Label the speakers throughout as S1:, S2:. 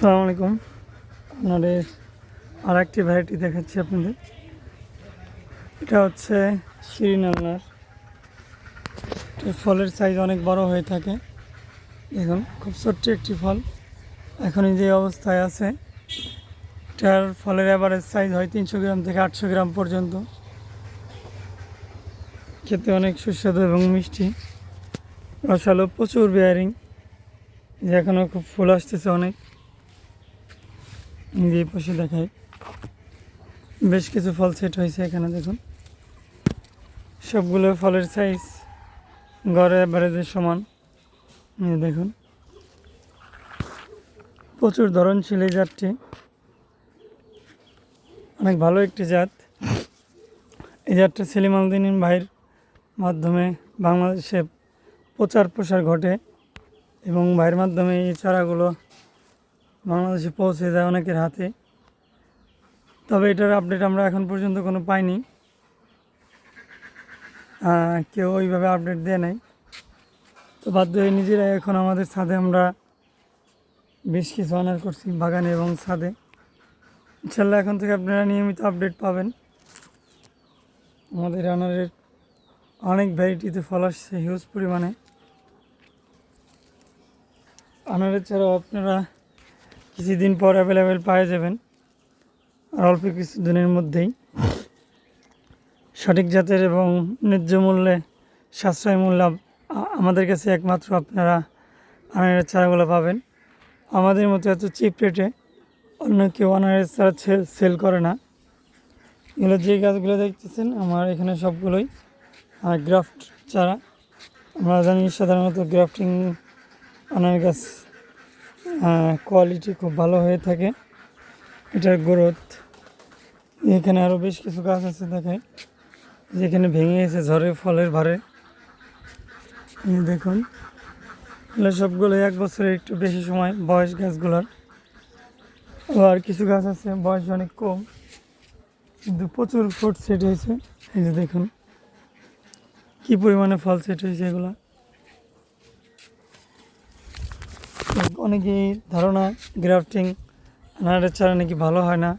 S1: আসসালামু আলাইকুম। আপনাদের আর একটি ভ্যারাইটি দেখাচ্ছি আপনাদের। এটা হচ্ছে আলনার ফলের সাইজ অনেক বড় হয়ে থাকে। দেখুন, খুব ছোট্ট একটি ফল। এখন যে অবস্থায় আছে, এটার ফলের অ্যাভারেজ সাইজ হয় তিনশো গ্রাম থেকে আটশো গ্রাম পর্যন্ত। খেতে অনেক সুস্বাদু এবং মিষ্টি। রসালো প্রচুর বেয়ারিং যে এখনও খুব ফুল আসতেছে অনেক। নিজেই পাশে দেখাই। বেশ কিছু ফল সেট হয়েছে এখানে, দেখুন। সবগুলো ফলের সাইজ গড়ে ব্যারেজের সমান। দেখুন। প্রচুর ধরন ছিল এই জাতটি। অনেক ভালো একটি জাত। এই জাতটা সেলিম ভাইয়ের মাধ্যমে বাংলাদেশে প্রচার প্রসার ঘটে এবং ভাইয়ের মাধ্যমে এই চারাগুলো বাংলাদেশে পৌঁছে যায় অনেকের হাতে। তবে এটার আপডেট আমরা এখন পর্যন্ত কোনো পাইনি। কেউ ওইভাবে আপডেট দেয় নাই। তো বাধ্য হয়ে নিজেরাই এখন আমাদের ছাদে আমরা বেশ কিছু অনার করছি, বাগানে এবং ছাদে। ইনশাল্লাহ এখন থেকে আপনারা নিয়মিত আপডেট পাবেন। আমাদের আনারের অনেক ভ্যারাইটিতে ফল আসছে হিউজ পরিমাণে। আনারের ছাড়াও আপনারা কিছুদিন পর অ্যাভেলেবেল পাওয়া যাবেন। আর অল্প কিছু দিনের মধ্যেই। সঠিক জাতের এবং ন্যায্য মূল্যে সাশ্রয় মূল্য আমাদের কাছে একমাত্র আপনারা আনারের চারাগুলো পাবেন। আমাদের মতো এত চিপ রেটে অন্য কেউ আনারের চারা সেল সেল করে না। এগুলো যে গাছগুলো দেখতেছেন, আমার এখানে সবগুলোই গ্রাফট চারা। আমরা জানি সাধারণত গ্রাফটিং আনার গাছ কোয়ালিটি খুব ভালো হয়ে থাকে। এটার গ্রোথ এখানে আরও বেশ কিছু গাছ আছে দেখায় যেখানে ভেঙে গেছে ঝড়ে ফলের ভারে। দেখুন। এগুলো সবগুলো এক বছরের একটু বেশি সময় বয়স গাছগুলোর। আর কিছু গাছ আছে, বয়স অনেক কম। কিন্তু প্রচুর ফ্রুট সেট হয়েছে। এই যে দেখুন। কি পরিমাণে ফল সেট হয়েছে এগুলা। অনেকেই ধারণা, গ্রাফটিং, আনারের চারা নাকি ভালো হয় না,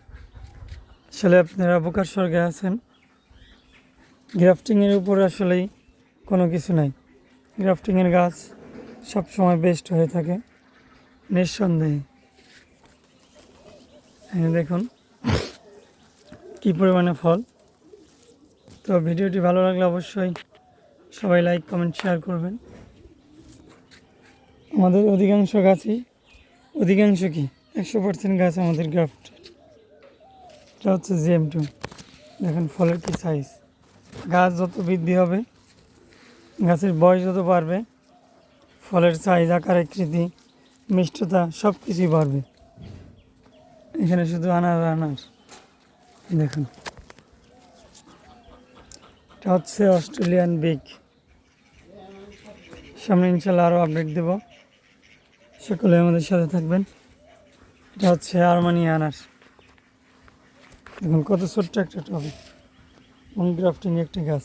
S1: আসলে আপনারা বোকার স্বর্গে আছেন। গ্রাফটিংয়ের উপর আসলেই কোনো কিছু নাই। গ্রাফটিংয়ের গাছ সবসময় বেস্ট হয়ে থাকে, নিঃসন্দেহে। হ্যাঁ দেখুন, কী পরিমাণে ফল। তো ভিডিওটি ভালো লাগলে অবশ্যই সবাই লাইক কমেন্ট শেয়ার করবেন। আমাদের অধিকাংশ গাছই, অধিকাংশ কি? একশো পার্সেন্ট গাছ আমাদের গ্রাফট। এটা হচ্ছে জিএম টু। দেখেন ফলের কি সাইজ গাছ যত বৃদ্ধি হবে, গাছের বয়স যত বাড়বে, ফলের সাইজ আকার, আকৃতি, মিষ্টতা সব কিছুই বাড়বে। এখানে শুধু আনার আনার। দেখুন। এটা হচ্ছে অস্ট্রেলিয়ান বিগ। সামনে ইনশাল্লাহ আরও আপডেট দেব। সকলে আমাদের সাথে থাকবেন। এটা হচ্ছে আরমানি আনার। দেখুন কত ছোট্ট একটা টবে। এবং গ্রাফটিং একটি গাছ।